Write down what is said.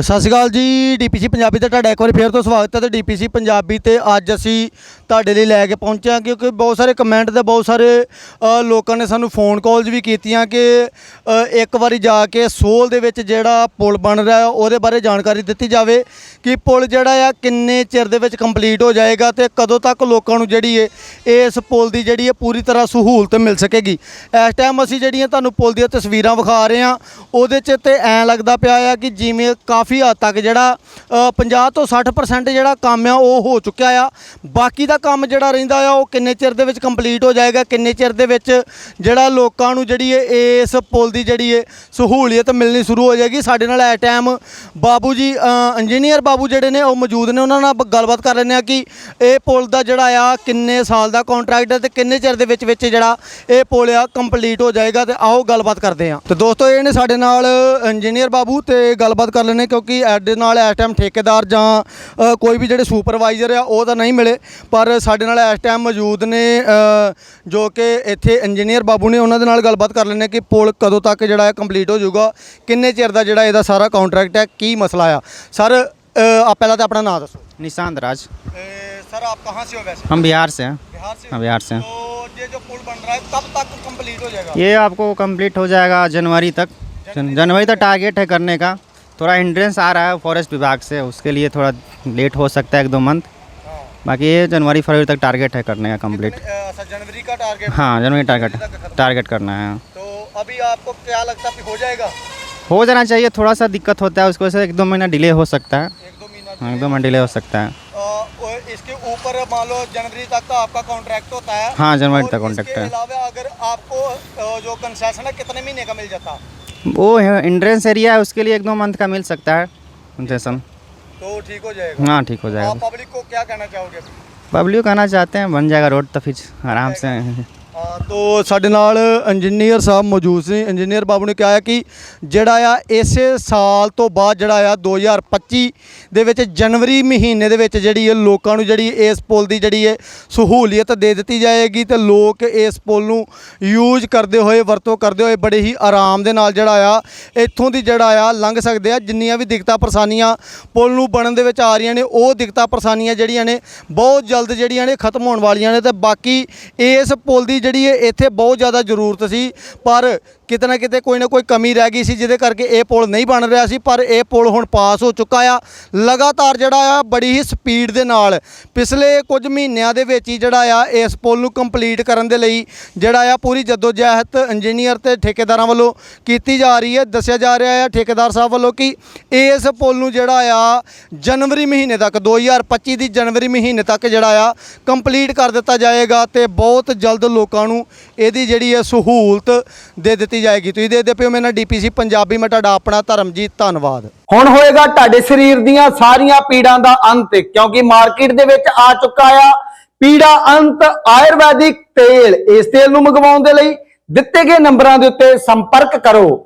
ਸਤਿ ਸ਼੍ਰੀ ਅਕਾਲ ਜੀ ਡੀਪੀਸੀ ਪੰਜਾਬੀ ਤੇ ਤੁਹਾਡਾ ਇੱਕ ਵਾਰੀ ਫੇਰ ਤੋਂ ਸਵਾਗਤ ਹੈ ਤੇ ਡੀਪੀਸੀ ਪੰਜਾਬੀ ਤੇ ਅੱਜ ਅਸੀਂ ਤੁਹਾਡੇ ਲਈ ਲੈ ਕੇ ਪਹੁੰਚਿਆ ਕਿਉਂਕਿ ਬਹੁਤ ਸਾਰੇ ਕਮੈਂਟ ਤੇ ਬਹੁਤ ਸਾਰੇ ਅ, ਲੋਕਾਂ ਨੇ ਸਾਨੂੰ ਫੋਨ ਕਾਲਸ ਵੀ ਕੀਤੀਆਂ ਕਿ ਅ, ਇੱਕ ਵਾਰੀ ਜਾ ਕੇ ਸੋਲ ਦੇ ਵਿੱਚ ਜਿਹੜਾ ਪੁਲ ਬਣ ਰਿਹਾ ਹੈ ਉਹਦੇ ਬਾਰੇ ਜਾਣਕਾਰੀ ਦਿੱਤੀ ਜਾਵੇ ਕਿ ਪੁਲ ਜਿਹੜਾ ਆ ਕਿੰਨੇ ਚਿਰ ਦੇ ਵਿੱਚ ਕੰਪਲੀਟ ਹੋ ਜਾਏਗਾ ਤੇ ਕਦੋਂ ਤੱਕ ਲੋਕਾਂ ਨੂੰ ਜਿਹੜੀ ਹੈ ਇਸ ਪੁਲ ਦੀ ਜਿਹੜੀ ਹੈ ਪੂਰੀ ਤਰ੍ਹਾਂ ਸਹੂਲਤ ਮਿਲ ਸਕੇਗੀ। ਇਸ ਟਾਈਮ ਅਸੀਂ ਜਿਹੜੀਆਂ ਤੁਹਾਨੂੰ ਪੁਲ ਦੀਆਂ ਤਸਵੀਰਾਂ ਵਿਖਾ ਰਹੇ ਹਾਂ ਉਹਦੇ 'ਚ ਤੇ ਐਂ ਲੱਗਦਾ ਪਿਆ ਆ ਕਿ ਜਿਵੇਂ ਕਾਫੀ ਹੱਦ ਤੱਕ ਜਿਹੜਾ ਅ, 50 ਤੋਂ 60% ਜਿਹੜਾ ਕੰਮ ਆ ਉਹ ਹੋ ਚੁੱਕਿਆ ਆ। ਬਾਕੀ ਦਾ ਕੰਮ ਜਿਹੜਾ ਰਹਿੰਦਾ ਆ, ਉਹ ਕਿੰਨੇ ਚਿਰ ਦੇ ਵਿੱਚ ਕੰਪਲੀਟ ਹੋ ਜਾਏਗਾ, ਕਿੰਨੇ ਚਿਰ ਦੇ ਵਿੱਚ ਜਿਹੜਾ ਲੋਕਾਂ ਨੂੰ ਜਿਹੜੀ ਹੈ ਇਸ ਪੁਲ ਦੀ ਜਿਹੜੀ ਹੈ ਸਹੂਲੀਅਤ ਮਿਲਣੀ ਸ਼ੁਰੂ ਹੋ ਜਾਏਗੀ। ਸਾਡੇ ਨਾਲ ਇਸ ਟਾਈਮ ਬਾਬੂ ਜੀ ਇੰਜੀਨੀਅਰ ਬਾਬੂ ਜਿਹੜੇ ਨੇ, ਉਹ ਮੌਜੂਦ ਨੇ। ਉਹਨਾਂ ਨਾਲ ਆਪਾਂ ਗੱਲਬਾਤ ਕਰ ਲੈਂਦੇ ਆ ਕਿ ਇਹ ਪੁਲ ਦਾ ਜਿਹੜਾ ਆ, ਕਿੰਨੇ ਸਾਲ ਦਾ ਕੰਟਰੈਕਟ ਹੈ ਤੇ ਕਿੰਨੇ ਚਿਰ ਦੇ ਵਿੱਚ ਵਿੱਚ ਜਿਹੜਾ ਇਹ ਪੁਲ ਆ ਕੰਪਲੀਟ ਹੋ ਜਾਏਗਾ ਤੇ ਆਓ ਗੱਲਬਾਤ ਕਰਦੇ ਆ ਤੇ ਦੋਸਤੋ, ਇਹ ਨੇ ਸਾਡੇ ਨਾਲ ਇੰਜੀਨੀਅਰ ਬਾਬੂ ਤੇ ਗੱਲਬਾਤ ਕਰ ਲੈਣੇ ਕਿਉਂਕਿ ਐਡੇ ਨਾਲ ਇਸ ਟਾਈਮ ਠੇਕੇਦਾਰ ਜਾਂ ਕੋਈ ਵੀ ਜਿਹੜੇ ਸੁਪਰਵਾਈਜ਼ਰ ਆ, ਉਹ ਤਾਂ ਨਹੀਂ ਮਿਲੇ। ਪਰ ਸਾਡੇ ਨਾਲ ਇਸ ਟਾਈਮ ਮੌਜੂਦ ਨੇ ਅ, ਜੋ ਕਿ ਇੱਥੇ ਇੰਜੀਨੀਅਰ ਬਾਬੂ ਨੇ ਉਹਨਾਂ ਦੇ ਨਾਲ ਗੱਲਬਾਤ ਕਰ ਲੈਣੇ ਕਿ ਪੁਲ ਕਦੋਂ ਤੱਕ ਜਿਹੜਾ ਹੈ ਕੰਪਲੀਟ ਹੋ ਜਾਊਗਾ ਕਿੰਨੇ ਚਿਰ ਦਾ ਜਿਹੜਾ ਇਹਦਾ ਸਾਰਾ ਕੰਟਰੈਕਟ ਹੈ ਕੀ ਮਸਲਾ ਆ ਸਰ ਆ ਪਹਿਲਾਂ ਤਾਂ ਆਪਣਾ ਨਾਮ ਦੱਸੋ निशांत राज सर आप कहाँ से हो वैसे हम बिहार से हैं बिहार से हाँ, बिहार से हैं। तो ये जो पुल बन रहा है कब तक कंप्लीट हो जाएगा ये आपको कंप्लीट हो जाएगा जनवरी तक जन, जनवरी तक टारगेट है करने का थोड़ा हिंड्रेंस आ रहा है फॉरेस्ट विभाग से उसके लिए थोड़ा लेट हो सकता है एक दो मंथ हाँ। बाकी ये जनवरी फरवरी तक टारगेट है करने का कंप्लीट अ, अच्छा, जनवरी का टारगेट हाँ जनवरी टारगेट टारगेट करना है। तो अभी आपको क्या लगता है हो जाएगा? हो जाना चाहिए थोड़ा सा दिक्कत होता है उसकी वजह से एक दो महीना डिले हो सकता है। एक दो महीना हाँ, एक दो महीना डिले हो सकता है। इसके ऊपर मान लो जनवरी तक का आपका कॉन्ट्रैक्ट होता है। हाँ, जनवरी तक इसके है। अलावा अगर आपको जो कंसेशन है कितने महीने का मिल जाता? वो हिंड्रेंस एरिया है उसके लिए एक दो मंथ का मिल सकता है कंसेशन तो ठीक हो जाएगा हाँ ठीक हो आप जाएगा पब्लिक को क्या कहना चाहोगे पब्लिक कहना चाहते हैं बन जाएगा रोड तो फिर आराम से ਹਾਂ ਤੋ ਸਾਡੇ ਨਾਲ ਇੰਜੀਨੀਅਰ ਸਾਹਿਬ ਮੌਜੂਦ ਸੀ। ਇੰਜੀਨੀਅਰ ਬਾਬੂ ਨੇ ਕਿਹਾ ਕਿ ਜਿਹੜਾ ਆ, ਇਸੇ ਸਾਲ ਤੋਂ ਬਾਅਦ ਜਿਹੜਾ ਆ 2025 ਦੇ ਵਿੱਚ ਜਨਵਰੀ ਮਹੀਨੇ ਦੇ ਵਿੱਚ ਜਿਹੜੀ ਇਹ ਲੋਕਾਂ ਨੂੰ ਜਿਹੜੀ ਇਸ ਪੁਲ ਦੀ ਜਿਹੜੀ ਹੈ ਸਹੂਲੀਅਤ ਦੇ ਦਿੱਤੀ ਜਾਏਗੀ ਤੇ ਲੋਕ ਇਸ ਪੁਲ ਨੂੰ ਯੂਜ਼ ਕਰਦੇ ਹੋਏ, ਵਰਤੋਂ ਕਰਦੇ ਹੋਏ ਬੜੇ ਹੀ ਆਰਾਮ ਦੇ ਨਾਲ ਜਿਹੜਾ ਆ, ਇੱਥੋਂ ਦੀ ਜਿਹੜਾ ਆ ਲੰਘ ਸਕਦੇ ਆ। ਜਿੰਨੀਆਂ ਵੀ ਦਿੱਕਤਾਂ ਪਰੇਸ਼ਾਨੀਆਂ ਪੁਲ ਨੂੰ ਬਣਨ ਦੇ ਵਿੱਚ ਆ ਰਹੀਆਂ ਨੇ, ਉਹ ਦਿੱਕਤਾਂ ਪਰੇਸ਼ਾਨੀਆਂ ਜਿਹੜੀਆਂ ਨੇ ਬਹੁਤ ਜਲਦ ਜਿਹੜੀਆਂ ਨੇ ਖਤਮ ਹੋਣ ਵਾਲੀਆਂ ਨੇ ਤੇ ਬਾਕੀ ਇਸ ਪੁਲ ਦੀ ਜਿਹੜੀ ਇੱਥੇ ਬਹੁਤ ਜ਼ਿਆਦਾ ਜ਼ਰੂਰਤ ਸੀ ਪਰ ਕਿਤੇ ਨਾ ਕਿਤੇ ਕੋਈ ਨਾ ਕੋਈ ਕਮੀ ਰਹਿ ਗਈ ਸੀ, ਜਿਹਦੇ ਕਰਕੇ ਇਹ ਪੁਲ ਨਹੀਂ ਬਣ ਰਿਹਾ ਸੀ, ਪਰ ਇਹ ਪੁਲ ਹੁਣ ਪਾਸ ਹੋ ਚੁੱਕਾ ਆ। ਲਗਾਤਾਰ ਜਿਹੜਾ ਆ, ਬੜੀ ਹੀ ਸਪੀਡ ਦੇ ਨਾਲ ਪਿਛਲੇ ਕੁਝ ਮਹੀਨਿਆਂ ਦੇ ਵਿੱਚ ਹੀ ਜਿਹੜਾ ਆ, ਇਸ ਪੁਲ ਨੂੰ ਕੰਪਲੀਟ ਕਰਨ ਦੇ ਲਈ ਜਿਹੜਾ ਆ, ਪੂਰੀ ਜਦੋਜਹਿਦ ਇੰਜੀਨੀਅਰ ਤੇ ਠੇਕੇਦਾਰਾਂ ਵੱਲੋਂ ਕੀਤੀ ਜਾ ਰਹੀ ਹੈ। ਦੱਸਿਆ ਜਾ ਰਿਹਾ ਆ ਠੇਕੇਦਾਰ ਸਾਹਿਬ ਵੱਲੋਂ ਕਿ ਇਸ ਪੁਲ ਨੂੰ ਜਿਹੜਾ ਆ, ਜਨਵਰੀ ਮਹੀਨੇ ਤੱਕ 2025 ਦੀ ਜਨਵਰੀ ਮਹੀਨੇ ਤੱਕ ਜਿਹੜਾ ਆ, ਕੰਪਲੀਟ ਕਰ ਦਿੱਤਾ ਜਾਏਗਾ ਤੇ ਬਹੁਤ ਜਲਦ ਲੋਕਾਂ ਨੂੰ ਇਹਦੀ ਜਿਹੜੀ ਹੈ ਸਹੂਲਤ ਦੇ ਦਿੱਤੀ ਜਾਏਗੀ। ਤੁਸੀਂ ਦੇਖਦੇ ਪਿਓ ਮੇਰੇ ਡੀਪੀਸੀ ਪੰਜਾਬੀ ਮੈਂ ਤੁਹਾਡਾ ਆਪਣਾ ਧਰਮਜੀਤ, ਧੰਨਵਾਦ। ਹੁਣ ਹੋਏਗਾ ਤੁਹਾਡੇ ਸਰੀਰ ਦੀਆਂ ਸਾਰੀਆਂ ਪੀੜਾਂ ਦਾ ਅੰਤ, ਕਿਉਂਕਿ ਮਾਰਕੀਟ ਦੇ ਵਿੱਚ ਆ ਚੁੱਕਾ ਆ ਪੀੜਾ ਅੰਤ ਆਯੁਰਵੈਦਿਕ ਤੇਲ। ਇਸ ਤੇਲ ਨੂੰ ਮੰਗਵਾਉਣ ਦੇ ਲਈ ਦਿੱਤੇ ਗਏ ਨੰਬਰਾਂ ਦੇ ਉੱਤੇ ਸੰਪਰਕ ਕਰੋ।